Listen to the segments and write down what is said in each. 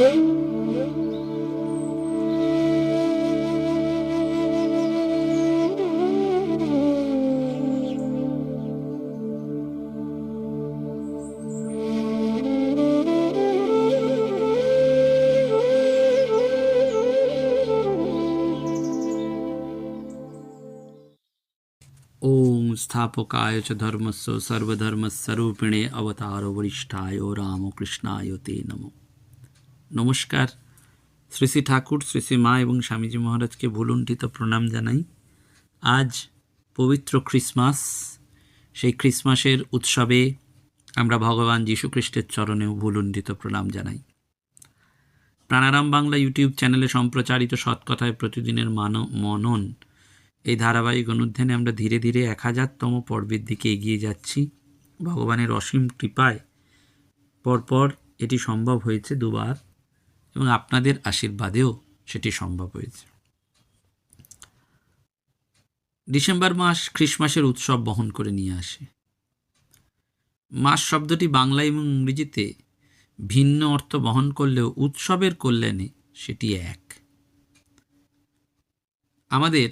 ઓમ સ્થાપકાય ચ ધર્મસ્વ સર્વધર્મ સ્વરૂપિણે અવતારો વરિષ્ઠાયો રામકૃષ્ણાયો તે નમો নমস্কার। শ্রী শ্রী ঠাকুর, শ্রী শ্রী মা এবং স্বামীজি মহারাজকে ভুলুণ্ঠিত প্রণাম জানাই। আজ পবিত্র খ্রিসমাস। সেই খ্রিসমাসের উৎসবে আমরা ভগবান যীশুখ্রিস্টের চরণেও ভুলুণ্ঠিত প্রণাম জানাই। প্রাণারাম বাংলা ইউটিউব চ্যানেলে সম্প্রচারিত সৎকথায় প্রতিদিনের মান, মনন এই ধারাবাহিক অনুধ্যানে আমরা ধীরে ধীরে এক হাজারতম পর্বের দিকে এগিয়ে যাচ্ছি। ভগবানের অসীম কৃপায় পরপর এটি সম্ভব হয়েছে দুবার। এবং আপনাদের আশীর্বাদেও সেটি সম্ভব হয়েছে। ডিসেম্বর মাস খ্রিসমাসের উৎসব বহন করে নিয়ে আসে। মাস শব্দটি বাংলা এবং ইংরেজিতে ভিন্ন অর্থ বহন করলেও উৎসবের কল্যাণে সেটি এক। আমাদের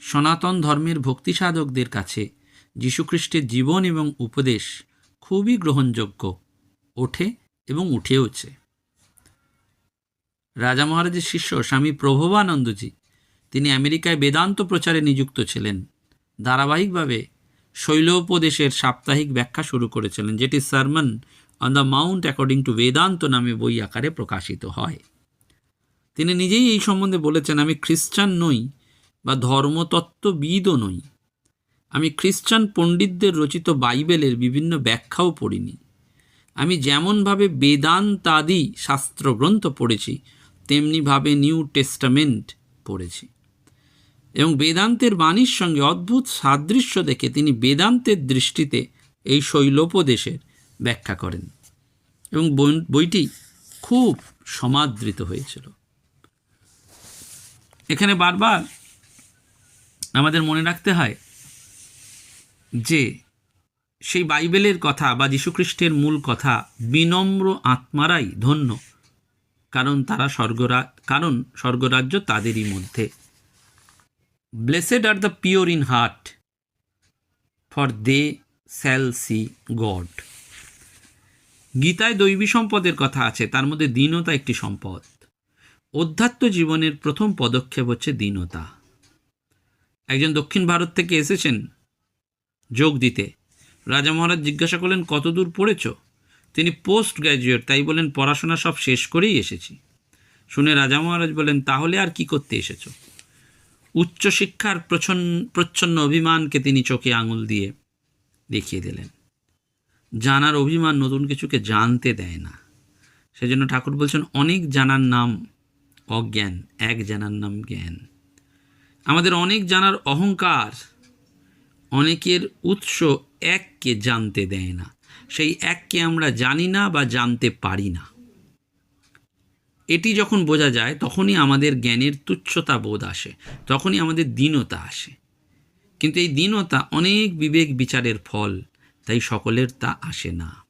সনাতন ধর্মের ভক্তি সাধকদের কাছে যীশুখ্রিস্টের জীবন এবং উপদেশ খুবই গ্রহণযোগ্য, ওঠে এবং উঠেওছে। রাজা মহারাজের শিষ্য স্বামী প্রভবানন্দজি, তিনি আমেরিকায় বেদান্ত প্রচারে নিযুক্ত ছিলেন। ধারাবাহিকভাবে শৈলোপদেশের সাপ্তাহিক ব্যাখ্যা শুরু করেছিলেন, যেটি sermon on the mount according to Vedanta নামে বই আকারে প্রকাশিত হয়। তিনি নিজেই এই সম্বন্ধে বলেছেন, আমি খ্রিস্টান নই বা ধর্মতত্ত্ববিদও নই। আমি খ্রিস্টান পণ্ডিতদের রচিত বাইবেলের বিভিন্ন ব্যাখ্যাও পড়িনি। আমি যেমনভাবে বেদান্তাদি শাস্ত্রগ্রন্থ পড়েছি তেমনিভাবে নিউ টেস্টামেন্ট পড়েছি। এবং বেদান্তের বাণীর সঙ্গে অদ্ভুত সাদৃশ্য দেখে তিনি বেদান্তের দৃষ্টিতে এই শৈলোপদেশের ব্যাখ্যা করেন। এবং বই- বইটি খুব সমাদৃত হয়েছিল। এখানে বারবার আমাদের মনে রাখতে হয় যে সেই বাইবেলের কথা বা যীশুখ্রিস্টের মূল কথা বিনম্র আত্মারাই ধন্য কারণ তারা স্বর্গরা, কারণ স্বর্গরাজ্য তাদেরই মধ্যে। Blessed are the pure in heart for they shall see God গীতায় দৈবী সম্পদের কথা আছে, তার মধ্যে দীনতা একটি সম্পদ। অধ্যাত্ম জীবনের প্রথম পদক্ষেপ হচ্ছে দীনতা। একজন দক্ষিণ ভারত থেকে এসেছেন যোগ দিতে। রাজা মহারাজ জিজ্ঞাসা করলেন কত দূর পড়েছ? তিনি পোস্ট গ্র্যাজুয়েট তাই বলেন পড়াশোনা সব শেষ করেই এসেছি। শুনে রাজা মহারাজ বলেন, তাহলে আর কি করতে এসেছ? উচ্চশিক্ষার প্রচ্ছন্ন প্রচ্ছন্ন অভিমানকে তিনি চোখে আঙুল দিয়ে দেখিয়ে দিলেন। জানার অভিমান নতুন কিছুকে জানতে দেয় না। সেজন্য ঠাকুর বলছেন, অনেক জানার নাম অজ্ঞান, এক জানার নাম জ্ঞান। আমাদের অনেক জানার অহংকার, অনেকের উৎস এককে জানতে দেয় না। সেই এককে আমরা জানি না বা জানতে পারি না। এটি যখন বোঝা যায়, তখনই আমাদের জ্ঞানের তুচ্ছতা বোধ আসে, তখনই আমাদের দীনতা আসে। কিন্তু এই দীনতা অনেক বিবেক বিচারের ফল, তাই সকলের তা আসে না।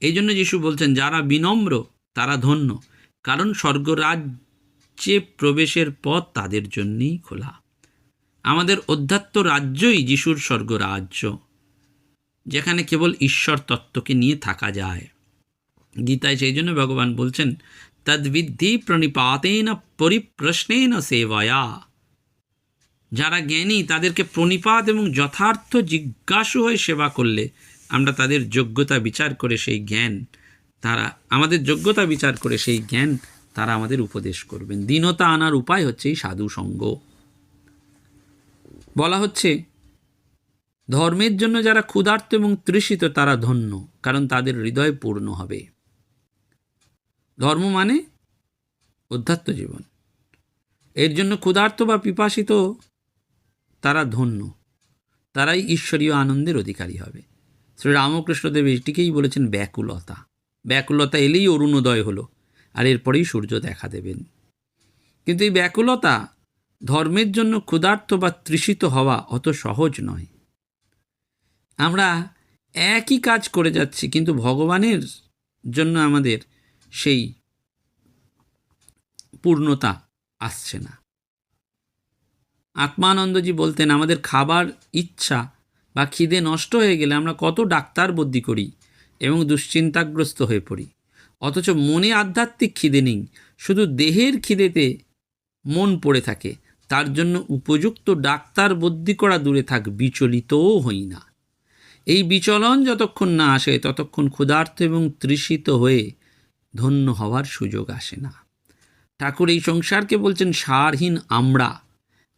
এই জন্য যিশু বলছেন, যারা বিনম্র, তারা ধন্য, কারণ স্বর্গরাজ্যে প্রবেশের পথ তাদের জন্যই খোলা। আমাদের অধ্যাত্ম রাজ্যই যিশুর স্বর্গরাজ্য। যেখানে কেবল ঈশ্বর তত্ত্বকে নিয়ে থাকা যায়। গীতায় সেই জন্য ভগবান বলছেন, তদ্বিদ্ধি প্রণিপাতেন পরিপ্রশ্নেন সেবায়া। যারা জ্ঞানী, তাদেরকে প্রণিপাত এবং যথার্থ জিজ্ঞাসু হয়ে সেবা করলে আমরা তাদের যোগ্যতা বিচার করে সেই জ্ঞান, তারা, আমাদের যোগ্যতা বিচার করে সেই জ্ঞান তারা আমাদের উপদেশ করবেন। দীনতা আনার উপায় হচ্ছে এই সাধু সঙ্গ বলা হচ্ছে ধর্মের জন্য যারা ক্ষুধার্ত এবং তৃষিত, তারা ধন্য, কারণ তাদের হৃদয় পূর্ণ হবে। ধর্ম মানে অধ্যাত্ম জীবন। এর জন্য ক্ষুধার্ত বা পিপাসিত, তারা ধন্য। তারাই ঈশ্বরীয় আনন্দের অধিকারী হবে। শ্রী রামকৃষ্ণদেব এটিকেই বলেছেন ব্যাকুলতা। ব্যাকুলতা এলেই অরুণোদয় হলো, আর এরপরেই সূর্য দেখা দেবেন। কিন্তু এই ব্যাকুলতা ধর্মের জন্য ক্ষুধার্ত বা তৃষিত হওয়া অত সহজ নয়। আমরা একই কাজ করে যাচ্ছি, কিন্তু ভগবানের জন্য আমাদের সেই পূর্ণতা আসছে না। আত্মানন্দজি বলতেন, আমাদের খাবার ইচ্ছা বা খিদে নষ্ট হয়ে গেলে আমরা কত ডাক্তার বদ্যি করি এবং দুশ্চিন্তাগ্রস্ত হয়ে পড়ি। অথচ মনে আধ্যাত্মিক খিদে নেই, শুধু দেহের খিদেতে মন পড়ে থাকে। তার জন্য উপযুক্ত ডাক্তার বদ্যি করা দূরে থাক, বিচলিতও হই না। এই বিচলন যতক্ষণ না আসে, ততক্ষণ ক্ষুধার্ত এবং তৃষিত হয়ে ধন্য হওয়ার সুযোগ আসে না। ঠাকুর এই সংসারকে বলছেন সারহীন আমড়া,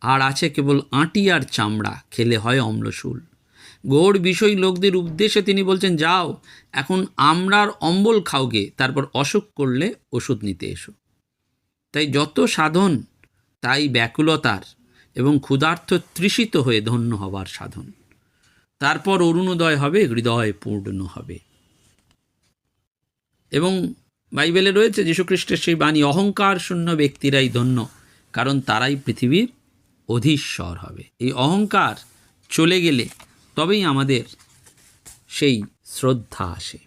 আর আছে কেবল আঁটি আর চামড়া, খেলে হয় অম্লশূল। গৌড় বিষয় লোকদের উদ্দেশ্যে তিনি বলছেন, যাও, এখন আমরার অম্বল খাওগে, তারপর অসুখ করলে ওষুধ নিতে এসো। তাই যত সাধন, তাই ব্যাকুলতার এবং ক্ষুধার্থ তৃষিত হয়ে ধন্য হবার সাধন। তারপর অরুণোদয় হবে, হৃদয় পূর্ণ হবে। এবং বাইবেলে রয়েছে, যীশুখ্রিস্টের সেই বাণী, অহংকার শূন্য ব্যক্তিরাই ধন্য, কারণ তারাই পৃথিবীর অধীশ্বর হবে। এই অহংকার চলে গেলে তবেই আমাদের সেই শ্রদ্ধা আসে।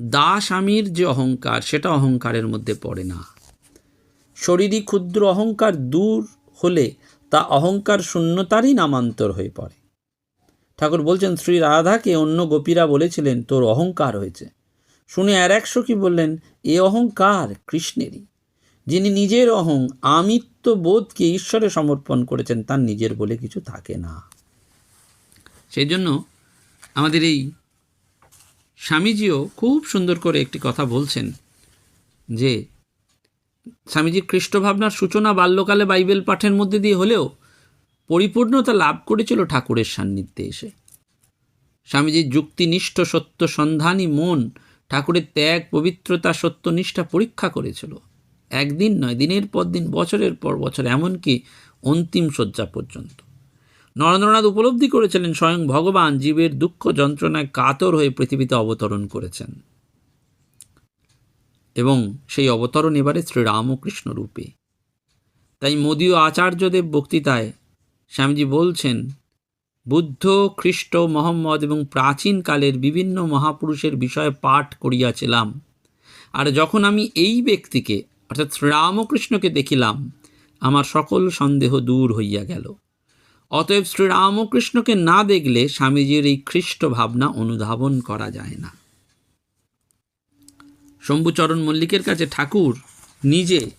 দাস আমির যে অহংকার, সেটা অহংকারের মধ্যে পড়ে না। শরীরী ক্ষুদ্র অহংকার, দূর হলে তা অহংকার শূন্যতারই নামান্তর হয়ে পড়ে। ঠাকুর বলছেন, শ্রী রাধাকে অন্য গোপীরা বলেছিলেন, তোর অহংকার হয়েছে। শুনে আর একশো কি বললেন, এ অহংকার কৃষ্ণেরই। যিনি নিজের অহং, আমিত্ব বোধকে ঈশ্বরে সমর্পণ করেছেন, তার নিজের বলে কিছু থাকে না। সেই জন্য আমাদের এই স্বামীজিও খুব সুন্দর করে একটি কথা বলছেন যে স্বামীজির খ্রিস্ট ভাবনার সূচনা বাল্যকালে বাইবেল পাঠের মধ্যে দিয়ে হলেও পরিপূর্ণতা লাভ করেছিল ঠাকুরের সান্নিধ্যে এসে। স্বামীজির যুক্তিনিষ্ঠ সত্য সন্ধানী মন, ঠাকুরের ত্যাগ, পবিত্রতা সত্যনিষ্ঠা পরীক্ষা করেছিল। একদিন নয়, দিনের পর দিন, বছরের পর বছর, এমনকি অন্তিম শয্যা পর্যন্ত। নরেন্দ্রনাথ উপলব্ধি করেছিলেন, স্বয়ং ভগবান জীবের দুঃখ যন্ত্রণায় কাতর হয়ে পৃথিবীতে অবতরণ করেছেন। এবং সেই অবতরণ এবারে শ্রীরামকৃষ্ণ রূপে। তাই মোদীয় আচার্যদেব বক্তৃতায় স্বামীজি বলছেন, বুদ্ধ খ্রিস্ট মোহাম্মদ এবং প্রাচীনকালের বিভিন্ন মহাপুরুষের বিষয়ে পাঠ করিয়াছিলাম। আর যখন আমি এই ব্যক্তিকে, অর্থাৎ শ্রীরামকৃষ্ণকে দেখিলাম, আমার সকল সন্দেহ দূর হইয়া গেল। অতএব শ্রীরামকৃষ্ণকে না দেখলে স্বামীজির এই খ্রিস্ট ভাবনা অনুধাবন করা যায় না। শম্ভুচরণ মল্লিকের কাছে ঠাকুর নিজে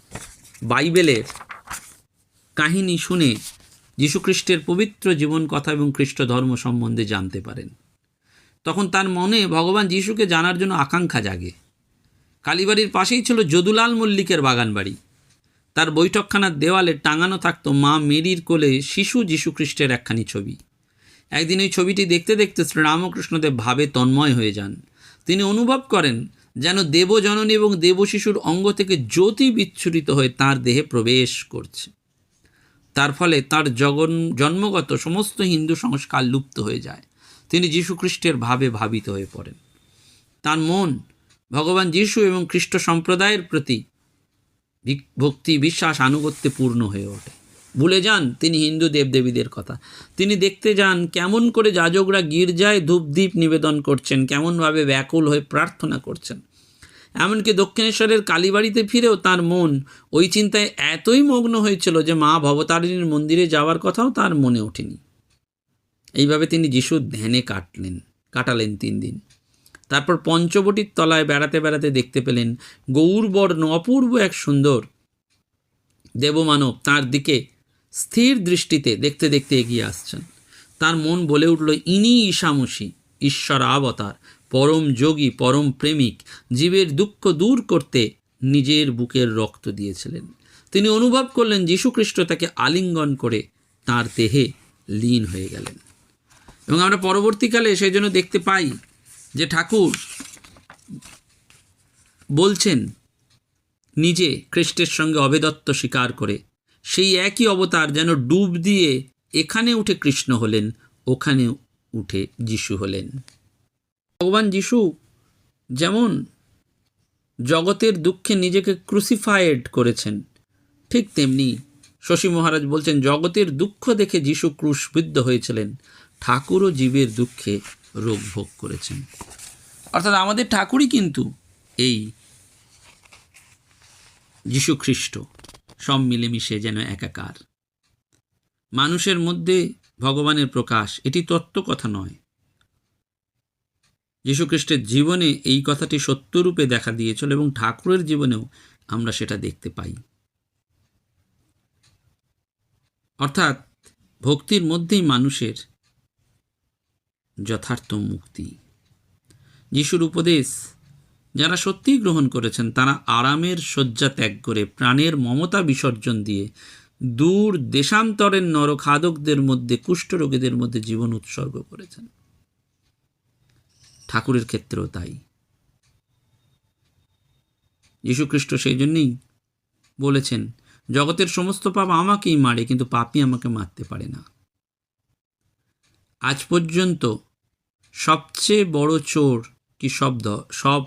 বাইবেলের কাহিনী শুনে যীশুখ্রিস্টের পবিত্র জীবন কথা এবং খ্রিস্ট ধর্ম সম্বন্ধে জানতে পারেন। তখন তার মনে ভগবান যিশুকে জানার জন্য আকাঙ্ক্ষা জাগে। কালীবাড়ির পাশেই ছিল যদুলাল মল্লিকের বাগান বাড়ি তার বৈঠকখানার দেওয়ালে টাঙানো থাকতো মা মেরির কোলে শিশু যীশুখ্রিস্টের একখানি ছবি। একদিন ওই ছবিটি দেখতে দেখতে শ্রীরামকৃষ্ণদেব ভাবে তন্ময় হয়ে যান। তিনি অনুভব করেন যেন দেবজননী এবং দেবশিশুর অঙ্গ থেকে জ্যোতি বিচ্ছুরিত হয়ে তার দেহে প্রবেশ করছে। তার ফলে তার জগন, জন্মগত সমস্ত হিন্দু সংস্কার লুপ্ত হয়ে যায়। তিনি যীশুখ্রিস্টের ভাবে ভাবিত হয়ে পড়েন। তার মন ভগবান যীশু এবং খ্রিস্ট সম্প্রদায়ের প্রতি ভক্তি, বিশ্বাস, আনুগত্যে পূর্ণ হয়ে ওঠে। ভুলে যান তিনি হিন্দু দেবদেবীদের কথা। তিনি দেখতে যান কেমন করে যাজকরা গির্জায় ধূপদীপ নিবেদন করছেন, কেমনভাবে ব্যাকুল হয়ে প্রার্থনা করছেন। এমনকি দক্ষিণেশ্বরের কালীবাড়িতে ফিরেও তার মন ওই চিন্তায় এতই মগ্ন হয়েছিল যে মা ভবতারিণীর মন্দিরে যাওয়ার কথাও তার মনে ওঠেনি। এইভাবে তিনি যিশুর ধ্যানে কাটলেন, কাটালেন তিন দিন। তারপর পঞ্চবটির তলায় বেড়াতে বেড়াতে দেখতে পেলেন গৌরবর্ণ, অপূর্ব এক সুন্দর দেবমানব তার দিকে স্থির দৃষ্টিতে দেখতে দেখতে এগিয়ে আসছেন। তার মন বলে উঠল, ইনি ঈশামসী ঈশ্বর অবতার পরম যোগী, পরম প্রেমিক, জীবের দুঃখ দূর করতে নিজের বুকের রক্ত দিয়েছিলেন। তিনি অনুভব করলেন যীশুখ্রিস্ট তাকে আলিঙ্গন করে তার দেহে লীন হয়ে গেলেন। এবং আমরা পরবর্তীকালে সেই জন্য দেখতে পাই যে ঠাকুর বলছেন, নিজে খ্রিস্টের সঙ্গে অভেদত্ব স্বীকার করে, সেই একই অবতার যেন ডুব দিয়ে এখানে উঠে কৃষ্ণ হলেন, ওখানে উঠে যিশু হলেন। ভগবান যিশু যেমন জগতের দুঃখে নিজেকে ক্রুসিফায়েড করেছেন, ঠিক তেমনি শশী মহারাজ বলছেন, জগতের দুঃখ দেখে যিশু ক্রুশবিদ্ধ হয়েছিলেন। ঠাকুরও জীবের দুঃখে রোগ ভোগ করেছেন। অর্থাৎ আমাদের ঠাকুরই কিন্তু এই যীশুখ্রিস্ট সব মিলেমিশে যেন একাকার। মানুষের মধ্যে ভগবানের প্রকাশ, এটি তত্ত্ব কথা নয়। যীশুখ্রিস্টের জীবনে এই কথাটি সত্যরূপে দেখা দিয়েছিল এবং ঠাকুরের জীবনেও আমরা সেটা দেখতে পাই। অর্থাৎ ভক্তির মধ্যেই মানুষের যথার্থ মুক্তি। যিশুর উপদেশ, যারা সত্যিই গ্রহণ করেছেন, তারা আরামের শয্যা ত্যাগ করে প্রাণের মমতা বিসর্জন দিয়ে দূর দেশান্তরের নরখাদকদের মধ্যে, কুষ্ঠরোগীদের মধ্যে জীবন উৎসর্গ করেছেন। ঠাকুরের ক্ষেত্রেও তাই। যীশুখ্রিস্ট সেই জন্যই বলেছেন, জগতের সমস্ত পাপ আমাকেই মারে, কিন্তু পাপই আমাকে মারতে পারে না। আজ পর্যন্ত সবচেয়ে বড় চোর কি শব্দ সব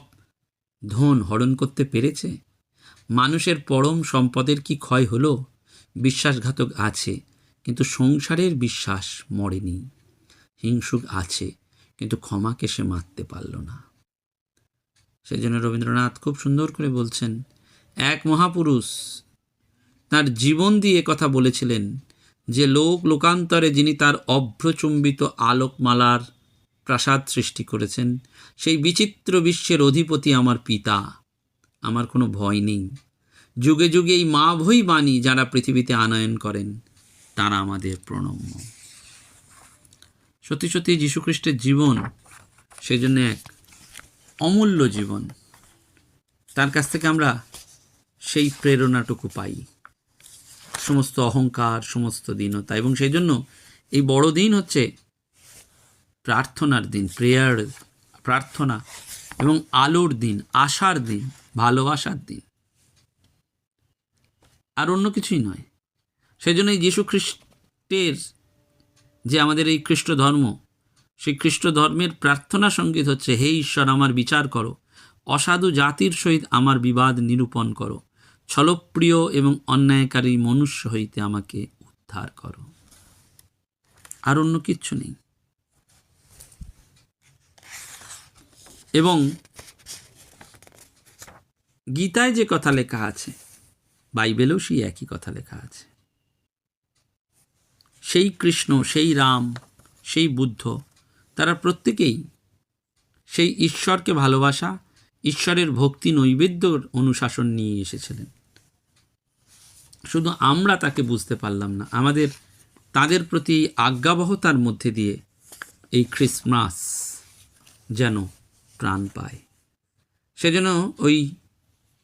ধন হরণ করতে পেরেছে? মানুষের পরম সম্পদের কি ক্ষয় হলো? বিশ্বাসঘাতক আছে, কিন্তু সংসারের বিশ্বাস মরেনি। হিংসুক আছে কিন্তু ক্ষমাকে সে মারতে পারল না। সেই জন্য রবীন্দ্রনাথ খুব সুন্দর করে বলছেন, এক মহাপুরুষ তার জীবন দিয়ে কথা বলেছিলেন যে লোক লোকান্তরে যিনি তার অভ্রচুম্বিত আলোকমালার প্রাসাদ সৃষ্টি করেছেন, সেই বিচিত্র বিশ্বের অধিপতি আমার পিতা। আমার কোনো ভয় নেই। যুগে যুগে এই মা ভই বাণী যারা পৃথিবীতে আনয়ন করেন, তারা আমাদের প্রণম্য। সত্যি সত্যি যীশুখ্রিস্টের জীবন সেই জন্য এক অমূল্য জীবন। তার কাছ থেকে আমরা সেই প্রেরণাটুকু পাই। সমস্ত অহংকার, সমস্ত দীনতা এবং সেই জন্য এই বড় দিন হচ্ছে প্রার্থনার দিন প্রেয়ার প্রার্থনা এবং আলোর দিন, আশার দিন, ভালোবাসার দিন। আর অন্য কিছুই নয়। সেই জন্য এই যীশু খ্রিস্টের যে আমাদের এই খ্রিস্ট ধর্ম, সেই খ্রিস্ট ধর্মের প্রার্থনা সংগীত হচ্ছে, হে ঈশ্বর, আমার বিচার করো। অসাধু জাতির সহিত আমার বিবাদ নিরূপণ করো। ছলপ্রিয় এবং অন্যায়কারী মনুষ্য হইতে আমাকে উদ্ধার করো। আর অন্য কিচ্ছু নেই। এবং গীতায় যে কথা লেখা আছে, বাইবেলেও সেই একই কথা লেখা আছে। সেই কৃষ্ণ, সেই রাম, সেই বুদ্ধ, তারা প্রত্যেকেই সেই ঈশ্বরকে ভালোবাসা, ঈশ্বরের ভক্তি নৈবেদ্যর অনুশাসন নিয়ে এসেছিলেন। শুধু আমরা তাকে বুঝতে পারলাম না, আমাদের, তাদের প্রতি আজ্ঞাবহতার মধ্যে দিয়ে এই ক্রিসমাস যেন প্রাণ পায়। সেজন্য ওই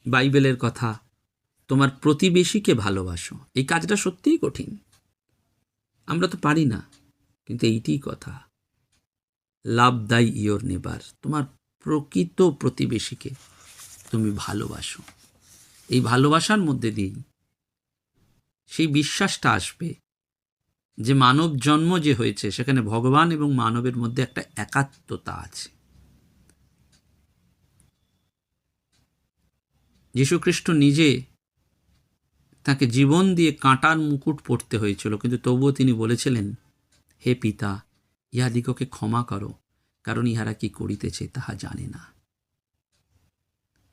বাইবেলের কথা, তোমার প্রতিবেশীকে ভালোবাসো। এই কাজটা সত্যিই কঠিন। আমরা তো পারি না। কিন্তু এইটিই কথা। লাভ দাই ইয়োর নেবার, তোমার প্রকৃত প্রতিবেশীকে তুমি ভালোবাসো। এই ভালোবাসার মধ্যে দিয়েই সেই বিশ্বাসটা আসবে যে মানব জন্ম যে হয়েছে, সেখানে ভগবান এবং মানবের মধ্যে একটা একাত্মতা আছে। যীশুখ্রিস্ট নিজে তাকে জীবন দিয়ে কাঁটার মুকুট পড়তে হয়েছিল, কিন্তু তবুও তিনি বলেছিলেন, হে পিতা, ইহাদিগকে ক্ষমা করো, কারণ ইহারা কি করিতেছে তাহা জানে না।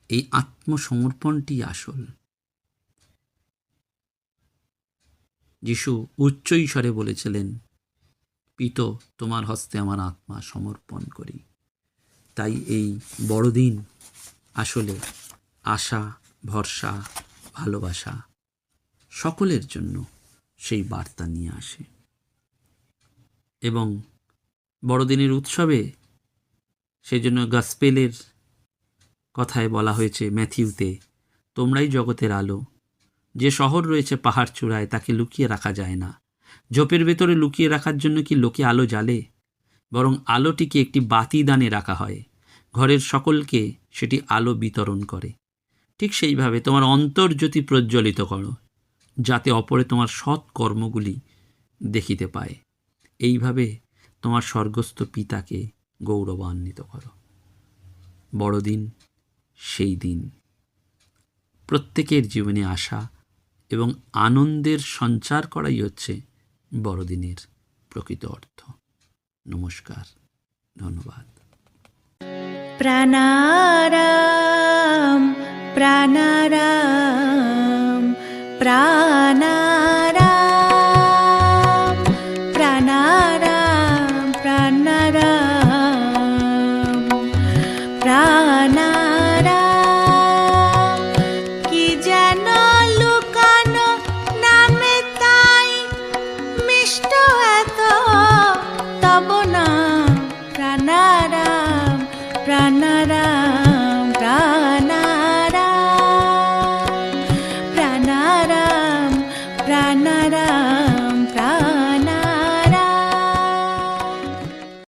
এই আত্মসমর্পণটি আসল। যিশু উচ্চ স্বরে বলেছিলেন, পিত, তোমার হস্তে আমার আত্মা সমর্পণ করি। তাই এই বড়দিন আসলে আশা, ভরসা, ভালোবাসা সকলের জন্য সেই বার্তা নিয়ে আসে। এবং বড়দিনের উৎসবে সেই জন্য গাসপেলের কথায় বলা হয়েছে ম্যাথিউতে, তোমরাই জগতের আলো। যে শহর রয়েছে পাহাড় চূড়ায়, তাকে লুকিয়ে রাখা যায় না। ঝোপের ভেতরে লুকিয়ে রাখার জন্য কি লোকে আলো জ্বালে? বরং আলোটিকে একটি বাতি দানে রাখা হয়। ঘরের সকলকে সেটি আলো বিতরণ করে। ঠিক সেইভাবে তোমার অন্তর্জ্যোতি প্রজ্বলিত করো। যাতে অপরে তোমার সৎ কর্মগুলি দেখিতে পায়। এইভাবে তোমার স্বর্গস্থ পিতাকে গৌরবান্বিত করো। বড়দিন, সেই দিন। প্রত্যেকের জীবনে আশা এবং আনন্দের সঞ্চার করাই হচ্ছে বড়দিনের প্রকৃত অর্থ। নমস্কার, ধন্যবাদ। প্রাণারাম প্রাণারাম प्राणा